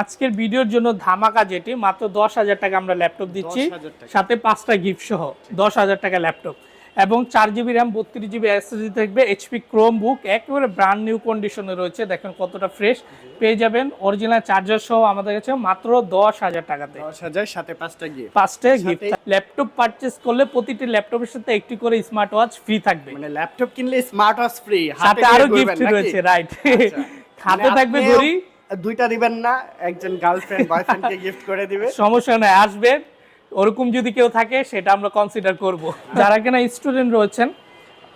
আজকের ভিডিওর জন্য ধামাকা যেটি মাত্র দশ হাজার টাকা আমরা ল্যাপটপ দিচ্ছি। সাথে পাঁচটা গিফট সহ দশ হাজার টাকা ল্যাপটপ এবং চার জিবি র্যাম বত্রিশ জিবি এসএসডি থাকবে এইচপি ক্রোম বুক একেবারে ব্র্যান্ড নিউ কন্ডিশনে রয়েছে। দেখেন কতটা ফ্রেশ পেয়ে যাবেন অরিজিনাল চার্জার সহ আমাদের কাছে মাত্র দশ হাজার টাকাতে। দশ হাজার সাথে পাঁচটা গিয়ে পাঁচটা গিফট ল্যাপটপ পারচেস করলে প্রতিটি ল্যাপটপের সাথে একটি করে স্মার্ট ওয়াচ ফ্রি থাকবে। মানে ল্যাপটপ কিনলে স্মার্ট ওয়াচ ফ্রি সাথে আরও গিফট রয়েছে রাইট হাতে থাকবে ঘড়ি। দুইটা দিবেন না, একজন গার্লফ্রেন্ড বয়ফ্রেন্ডকে গিফট করে দিবে। সমস্যা নাই, আসবে। ওরকম যদি কেউ থাকে, সেটা আমরা কনসিডার করব। যারা কিনা স্টুডেন্ট রয়েছেন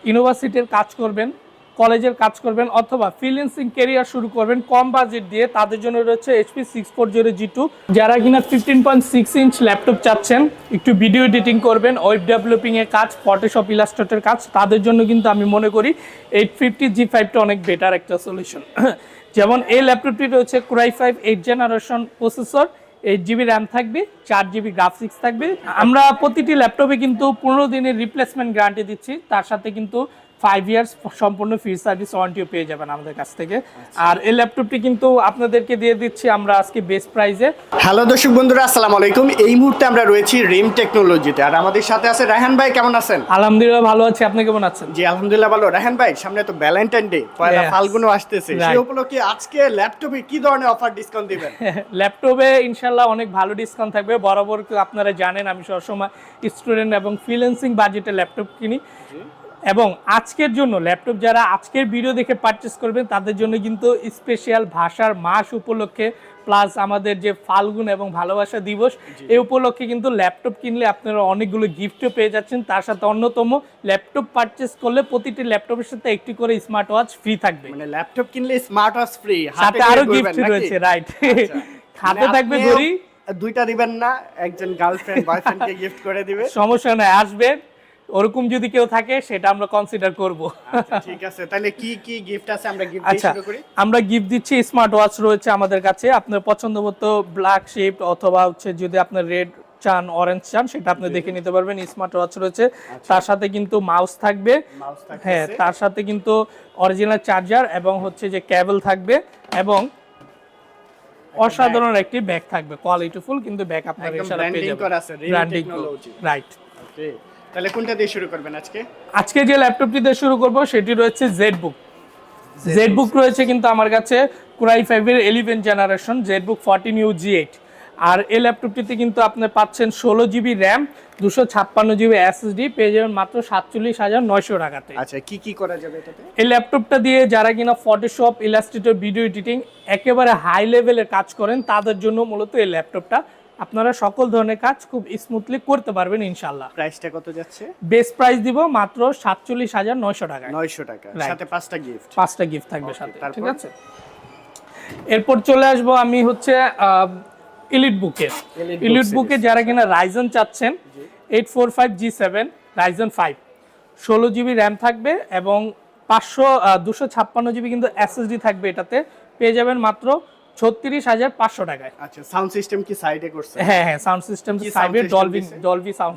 ইউনিভার্সিটির কাজ করবেন কলেজের কাজ করবেন, অথবা ফ্রিল্যান্সিং কেরিয়ার শুরু করবেন, কম বাজেট দিয়ে, তাদের জন্য রয়েছে HP six four zero G two যারা কিনা fifteen point six inch laptop চাচ্ছেন, একটু ভিডিও এডিটিং করবেন ওয়েব ডেভেলপিং এর কাজ ফটোশপ ইলাস্ট্রেটের কাজ, তাদের জন্য কিন্তু আমি মনে করি এইট ফিফটি জি ফাইভটা অনেক বেটার একটা সলিউশন যেমন এই ল্যাপটপটি রয়েছে core i five eight generation processor eight GB RAM থাকবে, চার জিবি গ্রাফিক্স থাকবে। আমরা প্রতিটি ল্যাপটপে কিন্তু পনেরো দিনের রিপ্লেসমেন্ট গ্যারান্টি দিচ্ছি। তার সাথে কিন্তু ফাইভ ইয়ার্স সম্পূর্ণ ফ্রি সার্ভিস ওয়ারেন্টিও পেয়ে যাবেন আমাদের কাছ থেকে। আর এই ল্যাপটপটি কিন্তু আপনাদেরকে দিয়ে দিচ্ছি আমরা আজকে বেস্ট প্রাইসে হ্যালো দর্শক বন্ধুরা আসসালামু আলাইকুম। এই মুহূর্তে আমরা রয়েছি রিম টেকনোলজিতে আর আমাদের সাথে আছে রায়হান ভাই কেমন আছেন? আলহামদুলিল্লাহ ভালো আছি। আপনি কেমন আছেন? জি আলহামদুলিল্লাহ ভালো। রায়হান ভাই সামনে তো ভ্যালেন্টাইন ডে পয়লা Yes. ফাল্গুনও আসতেছে। সেই. উপলক্ষে আজকে ল্যাপটপে কি ধরনের অফার ডিসকাউন্ট দিবেন? ল্যাপটপে ইনশাল্লাহ অনেক ভালো ডিসকাউন্ট থাকবে। বরাবর আপনারা জানেন আমি সবসময় স্টুডেন্ট এবং ফ্রিল্যান্সিং বাজেটে ল্যাপটপ কিনি। এবং আজকের জন্য ল্যাপটপ যারা আজকের ভিডিও দেখে পারচেস করবেন তাদের জন্য কিন্তু স্পেশাল ভাষার মাস উপলক্ষে প্লাস আমাদের যে ফাল্গুন এবং ভালোবাসা দিবস এই উপলক্ষে কিন্তু ল্যাপটপ কিনলে আপনারা অনেকগুলো গিফটও পেয়ে যাচ্ছেন। তার সাথে অন্যতম ল্যাপটপ পারচেস করলে প্রতিটি ল্যাপটপের সাথে একটি করে স্মার্ট ওয়াচ ফ্রি থাকবে। মানে ল্যাপটপ কিনলে স্মার্ট ওয়াচ ফ্রি সাথে আরও গিফট রয়েছে রাইট হাতে থাকবে ঘড়ি। দুইটা দিবেন না একজন গার্লফ্রেন্ড বয়ফ্রেন্ডকে গিফট করে দিবে। সমস্যা নাই আসবে। ওরকম যদি কেউ থাকে সেটা আমরা কনসিডার করব। আচ্ছা, ঠিক আছে। তাহলে কি কি গিফট আছে আমরা গিফট আচ্ছা শুরু করি? আমরা গিফট দিচ্ছি স্মার্ট ওয়াচ রয়েছে আমাদের কাছে। আপনার পছন্দ মতো ব্ল্যাক শেপ অথবা হচ্ছে যদি আপনার রেড চান অরেঞ্জ চান সেটা আপনি দেখে নিতে পারবেন। স্মার্ট ওয়াচ রয়েছে। তার সাথে কিন্তু মাউস থাকবে। হ্যাঁ তার সাথে কিন্তু অরিজিনাল চার্জার এবং হচ্ছে যে কেবল থাকবে এবং অসাধারণ একটি ব্যাগ থাকবে। কোয়ালিটিফুল কিন্তু ব্যাগ আপনার পেয়ে যাবেন। রাইট ওকে তাহলে কোনটা দিয়ে শুরু করবেন আজকে? আজকে যে ল্যাপটপটি দিয়ে শুরু করব সেটি রয়েছে জেড বুক জেড বুক রয়েছে কিন্তু আমার কাছে কুরাই ফাইভের eleven generation ZBook fourteen U G eight আর এই ল্যাপটপটিতে কিন্তু আপনি পাচ্ছেন ষোলো জিবি র্যাম দুশো ছাপ্পান্ন জিবি এসএসডি পেয়ে যাবেন মাত্র সাতচল্লিশ হাজার নয়শো টাকাতে। আচ্ছা কি কি করা যাবে এটাতে? এই ল্যাপটপটা দিয়ে যারা কিনা ফটোশপ ইলাস্ট্রেটর ভিডিও এডিটিং একেবারে হাই লেভেলের কাজ করেন তাদের জন্য মূলত এই ল্যাপটপটা আপনারা সকল ধরনের কাজ খুব স্মুথলি করতে পারবেন ইনশাল্লাহ প্রাইসটা কত যাচ্ছে? বেস্ট প্রাইস দিব মাত্র সাতচল্লিশ হাজার নয়শো টাকা। নয়শো টাকা। সাথে পাঁচটা গিফট পাঁচটা গিফট থাকবে সাথে ঠিক আছে? এরপর চলে আসব আমি হচ্ছে ইলিট বুকে ইলিট বুকে যারা কিনা রাইজন চাচ্ছেন eight four five G seven Ryzen five ষোলো জিবি র্যাম থাকবে এবং পাঁচশো দুশো ছাপ্পান্ন জিবি কিন্তু এসএসডি থাকবে এটাতে। পেয়ে যাবেন মাত্র ছত্রিশ হাজার পাঁচশো টাকায়। আচ্ছা সাউন্ড সিস্টেম কি সাইডে করছে? হ্যাঁ হ্যাঁ sound system system Dolby? Dolby sound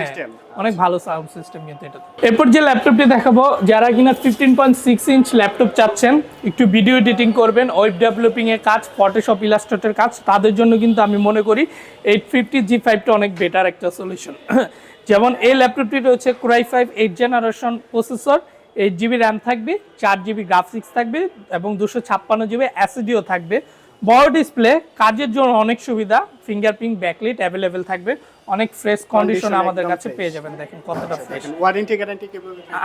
system অনেক ভালো সাউন্ড সিস্টেম কিন্তু এটা। এরপর যে ল্যাপটপটি দেখাবো যারা কিনা fifteen point six inch laptop চাচ্ছেন একটু ভিডিও এডিটিং করবেন ওয়েব ডেভেলপিং এর কাজ ফটোশপ ইলাস্ট্রেটের কাজ তাদের জন্য কিন্তু আমি মনে করি এইট ফিফটি জি ফাইভটা অনেক বেটার একটা সলিউশন যেমন এই ল্যাপটপটি রয়েছে core i five eight generation processor eight GB RAM থাকবে চার জিবি গ্রাফিক্স থাকবে এবং দুশো ছাপ্পান্ন জিবি অ্যাসিডিও থাকবে। বড় ডিসপ্লে কাজের জন্য অনেক সুবিধা ফিঙ্গারপ্রিন্ট ব্যাকলিট অ্যাভেলেবেল থাকবে। অনেক ফ্রেশ কন্ডিশন আমাদের কাছে পেয়ে যাবেন দেখেন কতটা ফ্রেশ ওয়ারেন্টি গ্যারান্টি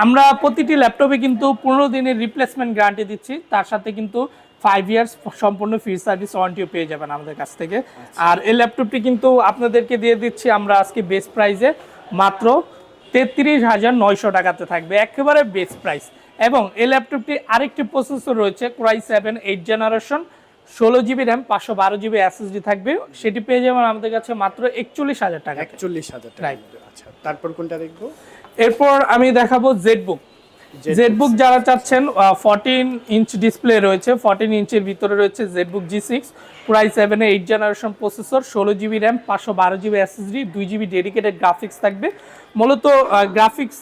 আমরা প্রতিটি ল্যাপটপে কিন্তু পনেরো দিনের রিপ্লেসমেন্ট গ্যারান্টি দিচ্ছি। তার সাথে কিন্তু ফাইভ ইয়ার্স সম্পূর্ণ ফ্রি সার্ভিস ওয়ারেন্টিও পেয়ে যাবেন আমাদের কাছ থেকে। আর এই ল্যাপটপটি কিন্তু আপনাদেরকে দিয়ে দিচ্ছি আমরা আজকে বেস্ট প্রাইসে মাত্র তেত্রিশ হাজার নয়শো টাকাতে থাকবে একেবারে বেস্ট প্রাইস এবং এই ল্যাপটপটি আরেকটি প্রসেসর রয়েছে core i seven eight generation ষোলো জিবি র্যাম পাঁচশো বারো জিবি এসএসডি থাকবে। সেটি পেয়ে যাবেন আমাদের কাছে মাত্র একচল্লিশ হাজার টাকা একচল্লিশ হাজার টাকা. আচ্ছা তারপর কোনটা দেখব? এরপর আমি দেখাবো জেড বুক জেড বুক যারা চাচ্ছেন ফোরটিন ইঞ্চ ডিসপ্লে রয়েছে ফোরটিন ইঞ্চের ভিতরে রয়েছে জেড বুক জি সিক্স প্রাই সেভেনে এইট জেনারেশন প্রসেসর ষোলো জিবি র্যাম পাঁচশো বারো জিবি এসএসডি দুই জিবি ডেডিকেটেড গ্রাফিক্স থাকবে। মূলত গ্রাফিক্স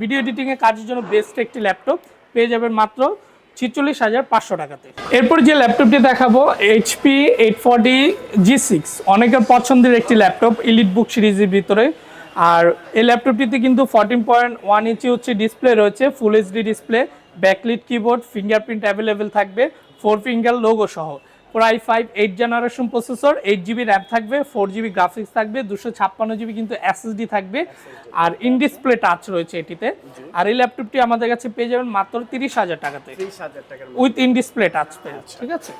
ভিডিও এডিটিংয়ের কাজের জন্য বেস্ট একটি ল্যাপটপ পেয়ে যাবেন মাত্র ছিচল্লিশ হাজার পাঁচশো টাকাতে। এরপর যে ল্যাপটপটি দেখাবো HP eight forty G six অনেকের পছন্দের একটি ল্যাপটপ ইলিট বুক সিরিজের ভিতরে। আর এই ল্যাপটপটিতে কিন্তু ফোরটিন পয়েন্ট ওয়ান ইঞ্চি হচ্ছে ডিসপ্লে রয়েছে full HD display backlit keyboard fingerprint available থাকবে ফোর ফিঙ্গার লোগো সহ। প্রাই five eight generation processor eight GB RAM থাকবে ফোর জিবি গ্রাফিক্স থাকবে দুশো ছাপ্পান্ন জিবি কিন্তু এসএসডি থাকবে আর ইন ডিসপ্লে টাচ রয়েছে এটিতে। আর এই ল্যাপটপটি আমাদের কাছে পেয়ে যাবেন মাত্র তিরিশ হাজার টাকাতে। উইথ ইন ডিসপ্লে টাচ পেয়ে ঠিক আছে?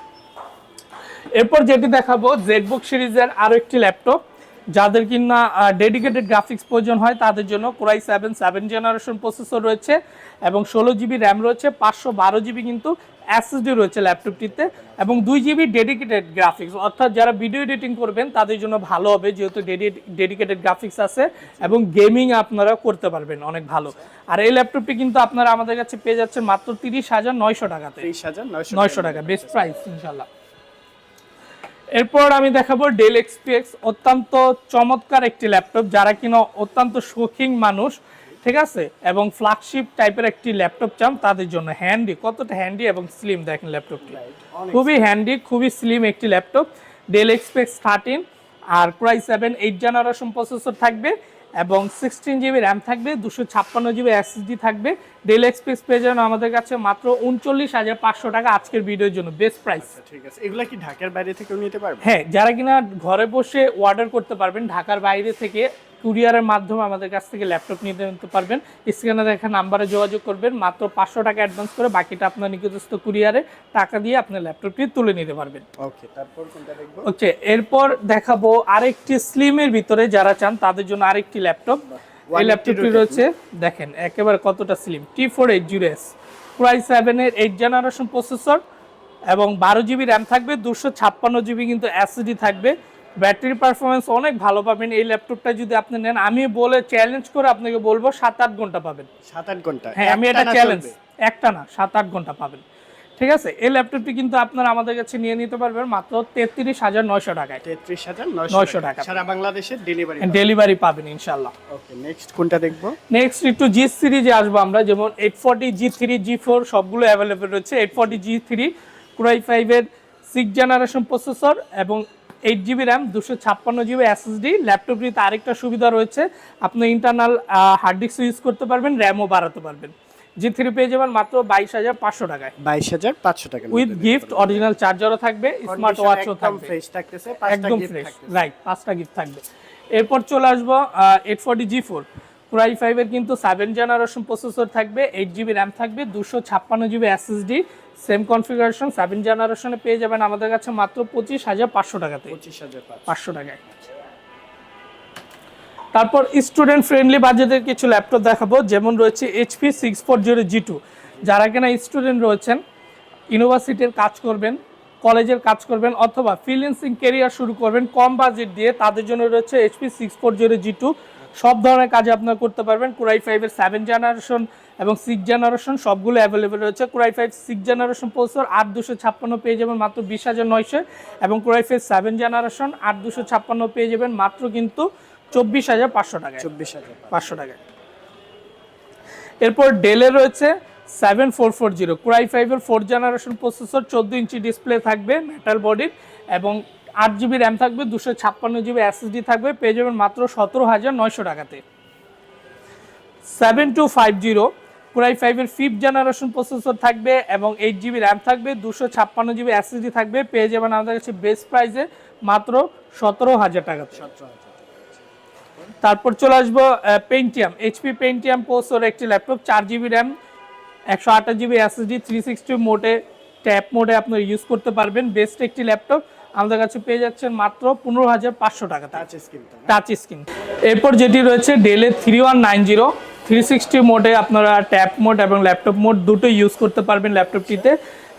এরপর যেটি দেখাবো জেটবুক সিরিজের আরও একটি ল্যাপটপ যাদের কিনা ডেডিকেটেড গ্রাফিক্স প্রয়োজন হয় তাদের জন্য core i seven seven generation processor রয়েছে এবং ষোলো জিবি র্যাম রয়েছে পাঁচশো বারো জিবি কিন্তু এসএসডি রয়েছে ল্যাপটপটিতে এবং দুই জিবি ডেডিকেটেড গ্রাফিক্স অর্থাৎ যারা ভিডিও এডিটিং করবেন তাদের জন্য ভালো হবে যেহেতু ডেডিকেটেড গ্রাফিক্স আছে এবং গেমিং আপনারা করতে পারবেন অনেক ভালো। আর এই ল্যাপটপটি কিন্তু আপনারা আমাদের কাছে পেয়ে যাচ্ছেন মাত্র তিরিশ হাজার নয়শো টাকাতে। ত্রিশ হাজার নয়শো নয়শো টাকা। বেস্ট প্রাইস ইনশাল্লাহ। এরপর আমি দেখাবো ডেল এক্সপিএক্স অত্যন্ত চমৎকার একটি ল্যাপটপ যারা কিনা অত্যন্ত শৌখিন মানুষ ঠিক আছে? এবং ফ্ল্যাগশিপ টাইপের একটি ল্যাপটপ চান তাদের জন্য। হ্যান্ডি কতটা হ্যান্ডি এবং স্লিম দেখেন ল্যাপটপটি খুবই হ্যান্ডি খুবই স্লিম একটি laptop Dell XPS thirteen R core i seven eight generation processor থাকবে। এবং সিক্সটিন জিবি র্যাম থাকবে দুশো ছাপ্পান্ন জিবি এসএসডি থাকবে। ডেল এক্সপ্রেস পেয়ে যাবেন আমাদের কাছে মাত্র উনচল্লিশ হাজার পাঁচশো টাকা আজকের ভিডিওর জন্য বেস্ট প্রাইস ঠিক আছে। এগুলো কি ঢাকার বাইরে থেকে নিতে পারবেন? হ্যাঁ যারা কিনা ঘরে বসে অর্ডার করতে পারবেন ঢাকার বাইরে থেকে কুরিয়ারের মাধ্যমে আমাদের কাছ থেকে ল্যাপটপ নিতে নিতে পারবেন। স্ক্রিনে দেখা নাম্বারে যোগাযোগ করবেন মাত্র পাঁচশো টাকা অ্যাডভান্স করে বাকিটা আপনার নিকটস্থ কুরিয়ারে টাকা দিয়ে আপনার ল্যাপটপটি তুলে নিতে পারবেন। ওকে তারপর দেখব? ওকে এরপর দেখাবো আরেকটি স্লিমের ভিতরে যারা চান তাদের জন্য আরেকটি ল্যাপটপ। এই ল্যাপটপটি রয়েছে দেখেন একেবারে কতটা slim T four eight zero S প্রাই সেভেনের এইট জেনারেশন প্রসেসর এবং বারো জিবি র্যাম থাকবে দুশো ছাপ্পান্ন জিবি কিন্তু এসএসডি থাকবে। ব্যাটারি পারফরমেন্স অনেক ভালো পাবেন। এই ল্যাপটপটা যদি আপনি নেন আমি বলে চ্যালেঞ্জ করে আপনাকে বলব সাত আট ঘণ্টা পাবেন। সাত আট ঘণ্টা? হ্যাঁ আমি এটা চ্যালেঞ্জ একটা না সাত আট ঘণ্টা পাবেন। ঠিক আছে? এই ল্যাপটপটি কিন্তু আপনারা আমাদের কাছে নিয়ে নিতে পারবেন মাত্র তেত্রিশ হাজার নয়শো টাকায়। তেত্রিশ হাজার নয়শো টাকা। সারা বাংলাদেশের ডেলিভারি ডেলিভারি পাবেন ইনশাল্লাহ ওকে নেক্সট কোনটা দেখব? নেক্সট একটু জি সিরিজে আসব আমরা যেমন eight forty G three G four সবগুলো অ্যাভেলেবেল রয়েছে। Eight forty G three core i ফাইভের সিক্স জেনারেশন প্রসেসর এবং এইট জিবি র্যাম দুশো ছাপ্পান্ন জিবি এসএসডি ল্যাপটপটিতে আরেকটা সুবিধা রয়েছে আপনি ইন্টারনাল হার্ড ডিস্ক ইউজ করতে পারবেন র্যামও বাড়াতে পারবেন। জি থ্রি পেয়ে যাবেন মাত্র বাইশ হাজার পাঁচশো টাকায়। বাইশ হাজার পাঁচশো টাকা উইথ গিফট অরিজিনাল চার্জারও থাকবে স্মার্ট ওয়াচও থাকবে। ফ্রেশ থাকতেছে একদম ফ্রেশ রাইট পাঁচটা গিফট থাকবে। এরপর চলে আসব eight forty G four core i ফাইভের কিন্তু সেভেন জেনারেশন প্রসেসর থাকবে এইট জিবি র্যাম থাকবে দুশো ছাপ্পান্ন GB SSD same configuration seven জেনারেশনে পেয়ে যাবেন আমাদের কাছে মাত্র পঁচিশ হাজার পাঁচশো টাকাতে। পঁচিশ হাজার পাঁচশো। টাকায়। তারপর স্টুডেন্ট ফ্রেন্ডলি বাজেটের কিছু ল্যাপটপ দেখাবো যেমন রয়েছে HP six four zero G two যারা কিনা স্টুডেন্ট রয়েছেন ইউনিভার্সিটির কাজ করবেন কলেজের কাজ করবেন অথবা ফ্রিল্যান্সিং কেরিয়ার শুরু করবেন কম বাজেট দিয়ে তাদের জন্য রয়েছে HP six four zero G two সব ধরনের কাজে আপনারা করতে পারবেন। কুরাই ফাইভের সেভেন জেনারেশন এবং সিক্স জেনারেশন সবগুলো অ্যাভেলেবেল রয়েছে। Core i five six generation processor আট দুশো ছাপ্পান্ন পেয়ে যাবেন মাত্র বিশ হাজার নয়শো এবং কুরাই ফাইভ সেভেন জেনারেশন আট দুশো ছাপ্পান্ন পেয়ে যাবেন মাত্র কিন্তু চব্বিশ হাজার পাঁচশো টাকা চব্বিশ হাজার পাঁচশো। টাকায়। এরপর ডেলে রয়েছে seven four four zero core i ফাইভের ফোর জেনারেশন প্রসেসর চোদ্দ ইঞ্চি ডিসপ্লে থাকবে মেটাল বডির এবং আট জিবি র্যাম থাকবে, দুশো ছাপ্পান্ন জিবি এসএসডি থাকবে, পেয়ে যাবেন মাত্র সতেরো হাজার নয়শো টাকাতে। Seven two five zero core i ফাইভের ফিফথ জেনারেশন প্রসেসর থাকবে এবং এইট জিবি র্যাম থাকবে, দুশো ছাপ্পান্ন জিবি এসএসডি থাকবে, পেয়ে যাবেন আমাদের কাছে বেস্ট প্রাইসে মাত্র সতেরো হাজার হাজার তারপর চলে আসব পেন্টিয়াম এইচপি পেন্টিয়াম পোসোর একটি ল্যাপটপ চার জিবি র্যাম, একশো আঠাশ জিবি এসএসডি থ্রি সিক্সটি মোটে ট্যাপ মোডে আপনারা ইউজ করতে পারবেন। বেস্ট একটি ল্যাপটপ আমাদের কাছে পেয়ে যাচ্ছেন মাত্র পনেরো হাজার পাঁচশো টাকা টাচ স্ক্রিন টাচ স্ক্রিন এরপর যেটি রয়েছে ডেলে three one nine zero three sixty মোডে আপনারা ট্যাপ মোড এবং ল্যাপটপ মোড দুটো ইউজ করতে পারবেন ল্যাপটপটিতে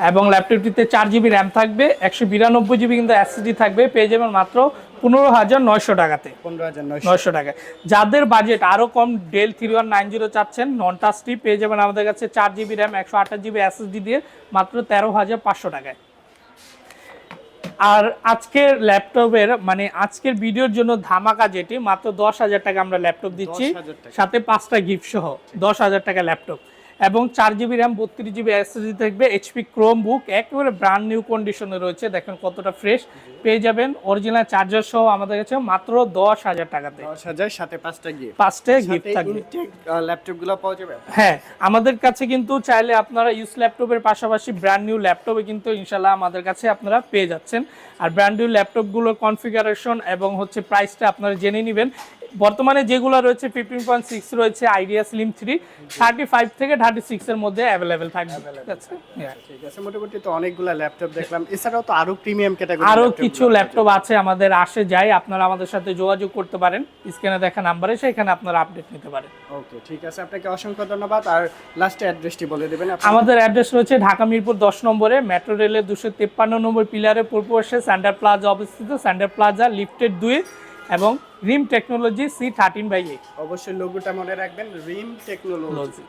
এবং ল্যাপটপটিতে চার জিবি র্যাম থাকবে একশো বিরানব্বই জিবি কিন্তু এসএসডি থাকবে পেয়ে যাবেন মাত্র পনেরো হাজার নয়শো টাকাতে। পনেরো হাজার নয়শো। নয়শো টাকা যাদের বাজেট আরও কম Dell three one nine zero চাচ্ছেন নন টাচটি পেয়ে যাবেন আমাদের কাছে চার জিবি র্যাম একশো আঠাশ জিবি এসএসডি দিয়ে মাত্র তেরো হাজার পাঁচশো টাকায়। আর আজকের ল্যাপটপের মানে আজকের ভিডিওর জন্য ধামাকা যেটি মাত্র দশ হাজার টাকা আমরা ল্যাপটপ দিচ্ছি। সাথে পাঁচটা গিফট সহ দশ হাজার টাকা ল্যাপটপ। এবং চার জিবি র্যাম বত্রিশ জিবি এসএসডি থাকবে এইচপি ক্রোম বুক একেবারে ব্র্যান্ড নিউ কন্ডিশনে রয়েছে। দেখেন কতটা ফ্রেশ পেয়ে যাবেন। অরিজিনাল চার্জার সহ আমাদের কাছে মাত্র দশ হাজার টাকাতে। দশ হাজার সাথে পাঁচটা গিফট পাঁচটা গিফট থাকবে। ল্যাপটপগুলো পাওয়া যাবে? হ্যাঁ আমাদের কাছে কিন্তু চাইলে আপনারা ইউজ ল্যাপটপের পাশাপাশি ব্র্যান্ড নিউ ল্যাপটপে কিন্তু ইনশাল্লাহ আমাদের কাছে আপনারা পেয়ে যাচ্ছেন। আর ব্র্যান্ড নিউ ল্যাপটপগুলোর কনফিগারেশন এবং হচ্ছে প্রাইসটা আপনারা জেনে নেবেন। বর্তমানে যেগুলো রয়েছে ফিফটিন পয়েন্ট সিক্স রয়েছে Idea slim three thirty five থেকে থার্টি সিক্স এর মধ্যে অ্যাভেলেবেল থাকবে। ঠিক আছে? হ্যাঁ। ঠিক আছে। মোটামুটি তো অনেকগুলো ল্যাপটপ দেখলাম। এছাড়াও তো আরও প্রিমিয়াম ক্যাটাগরি আরও কিছু ল্যাপটপ আছে। আমাদের আসে যায়। আপনারা আমাদের সাথে যোগাযোগ করতে পারেন। স্ক্রিনে দেখা নাম্বারে সেখানে আপনারা আপডেট নিতে পারেন। ওকে ঠিক আছে। আপনাকে অসংখ্য ধন্যবাদ। আর লাস্টে অ্যাড্রেসটি বলে দেবেন। আমাদের অ্যাড্রেস রয়েছে ঢাকা মিরপুর দশ নম্বরে মেট্রো রেলের দুশো তেপ্পান্ন নম্বর পিলারের পূর্ব পাশে স্যান্ডার প্লাজা অবস্থিত। স্যান্ডার প্লাজা লিফটেড দুই। এবং রিম technology C thirteen by A অবশ্যই লোগোটা মনে রাখবেন রিম টেকনোলজি।